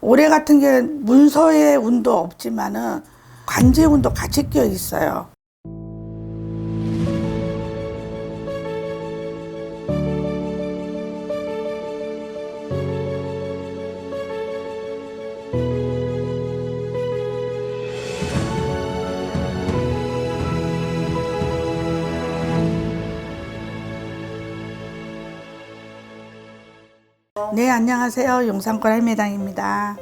올해 같은 게 문서의 운도 없지만은 관제 운도 같이 껴 있어요. 네, 안녕하세요. 용산권 할매당입니다.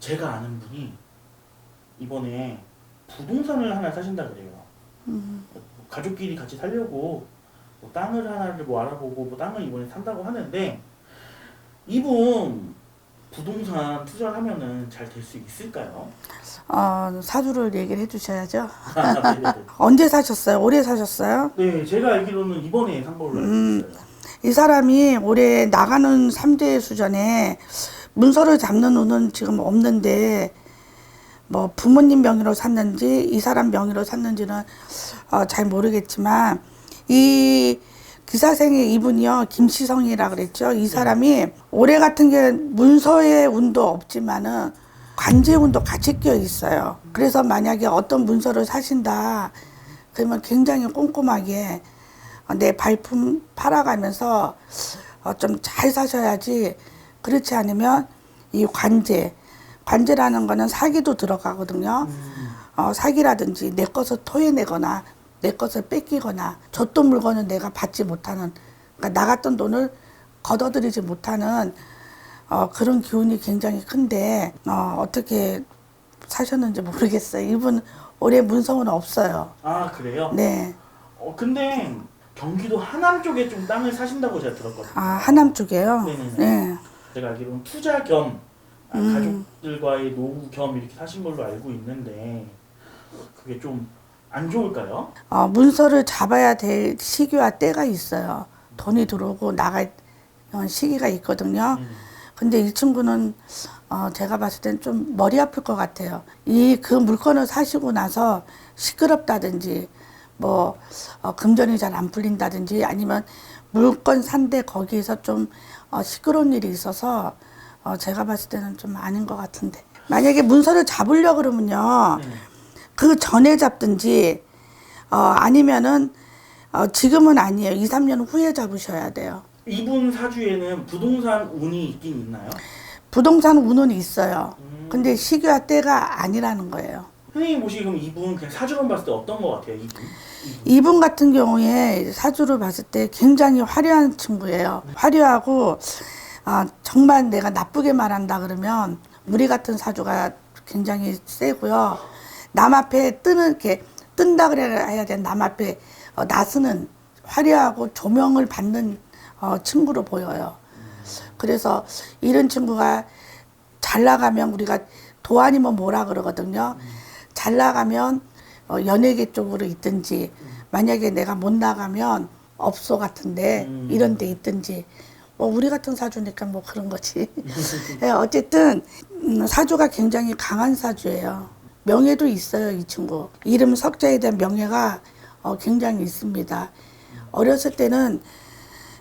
제가 아는 분이 이번에 부동산을 하나 사신다 그래요. 음. 뭐 가족끼리 같이 살려고 뭐 땅을 하나를 뭐 알아보고 뭐 땅을 이번에 산다고 하는데 이분 부동산 투자를 하면은 잘 될 수 있을까요? 어, 사주를 얘기를 해주셔야죠. 아, 네네네. 언제 사셨어요? 올해 사셨어요? 네, 제가 알기로는 이번에 산 걸로 알고 음. 있어요. 이 사람이 올해 나가는 삼대 수전에 문서를 잡는 운은 지금 없는데 뭐 부모님 명의로 샀는지 이 사람 명의로 샀는지는 어, 잘 모르겠지만 이 기사생의 이분이요 김시성이라 그랬죠. 이 사람이 올해 같은 게 문서의 운도 없지만은 관제 운도 같이 껴 있어요. 그래서 만약에 어떤 문서를 사신다 그러면 굉장히 꼼꼼하게 어, 내 발품 팔아가면서 어, 좀잘 사셔야지 그렇지 않으면 이 관제 관제라는 거는 사기도 들어가거든요. 어, 사기라든지 내 것을 토해내거나 내 것을 뺏기거나 줬던 물건을 내가 받지 못하는 그러니까 나갔던 돈을 걷어들이지 못하는 어, 그런 기운이 굉장히 큰데 어, 어떻게 사셨는지 모르겠어요. 이분 올해 문서는 없어요. 아 그래요? 네. 어 근데 경기도 하남 쪽에 좀 땅을 사신다고 제가 들었거든요. 아 하남 쪽에요. 네네네. 네. 제가 알기로는 투자 겸 아, 음. 가족들과의 노후 겸 이렇게 사신 걸로 알고 있는데 그게 좀 안 좋을까요? 어, 문서를 잡아야 될 시기와 때가 있어요. 돈이 들어오고 나갈 시기가 있거든요. 음. 근데 이 친구는 어, 제가 봤을 땐 좀 머리 아플 것 같아요. 이 그 물건을 사시고 나서 시끄럽다든지 뭐 어, 금전이 잘 안 풀린다든지 아니면 물건 산데 거기에서 좀 어, 시끄러운 일이 있어서 어, 제가 봤을 때는 좀 아닌 것 같은데 만약에 문서를 잡으려 그러면요 네. 그 전에 잡든지 어, 아니면은 어, 지금은 아니에요 2, 3년 후에 잡으셔야 돼요 이분 사주에는 부동산 운이 있긴 있나요? 부동산 운은 있어요 음. 근데 시기와 때가 아니라는 거예요 선생님 보시기 그럼 이분 그냥 사주만 봤을 때 어떤 것 같아요? 이분? 이분. 이분 같은 경우에 사주를 봤을 때 굉장히 화려한 친구예요. 화려하고 아, 정말 내가 나쁘게 말한다 그러면 우리 같은 사주가 굉장히 세고요. 남 앞에 뜨는 이렇게 뜬다 그래야 해야 돼. 남 앞에 어, 나서는 화려하고 조명을 받는 어, 친구로 보여요. 그래서 이런 친구가 잘 나가면 우리가 도 아니면 뭐라 그러거든요. 잘 나가면 어, 연예계 쪽으로 있든지 만약에 내가 못 나가면 업소 같은데 음. 이런 데 있든지 뭐 우리 같은 사주니까 뭐 그런 거지. 예, 어쨌든 음, 사주가 굉장히 강한 사주예요. 명예도 있어요, 이 친구. 이름 석자에 대한 명예가 어, 굉장히 있습니다. 어렸을 때는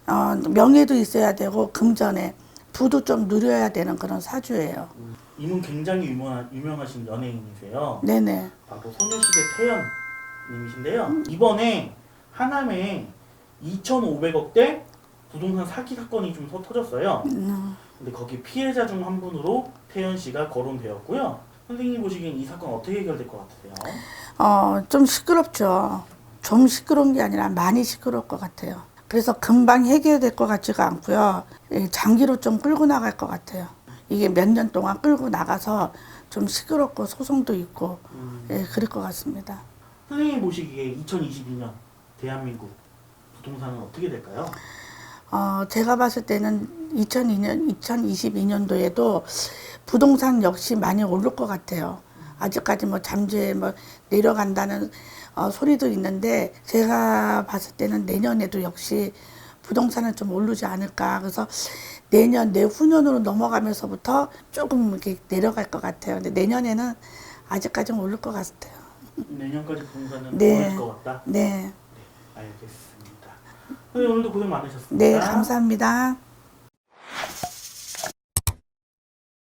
어, 명예도 있어야 되고 금전에 부도 좀 누려야 되는 그런 사주예요. 이분 굉장히 유명하, 유명하신 연예인이세요. 네네. 바로 소녀시대 태연님이신데요. 이번에 하남에 2,500억대 부동산 사기 사건이 좀 터- 터졌어요. 음, 근데 거기 피해자 중 한 분으로 태연 씨가 거론되었고요. 선생님 보시기엔 이 사건 어떻게 해결될 것 같으세요? 어, 좀 시끄럽죠. 좀 시끄러운 게 아니라 많이 시끄러울 것 같아요. 그래서 금방 해결될 것 같지가 않고요. 예, 장기로 좀 끌고 나갈 것 같아요. 이게 몇 년 동안 끌고 나가서 좀 시끄럽고 소송도 있고, 예, 그럴 것 같습니다. 선생님 보시기에 2022년 대한민국 부동산은 어떻게 될까요? 어, 제가 봤을 때는 2002년, 2022년도에도 부동산 역시 많이 오를 것 같아요. 아직까지 뭐 잠재 뭐 내려간다는 어, 소리도 있는데 제가 봤을 때는 내년에도 역시 부동산은 좀 오르지 않을까. 그래서 내년, 내후년으로 넘어가면서부터 조금 이렇게 내려갈 것 같아요. 근데 내년에는 아직까지는 오를 것 같아요. 내년까지 부동산은 네. 오를 것 같다? 네. 알겠습니다. 선생님 오늘도 고생 많으셨습니다. 네, 감사합니다.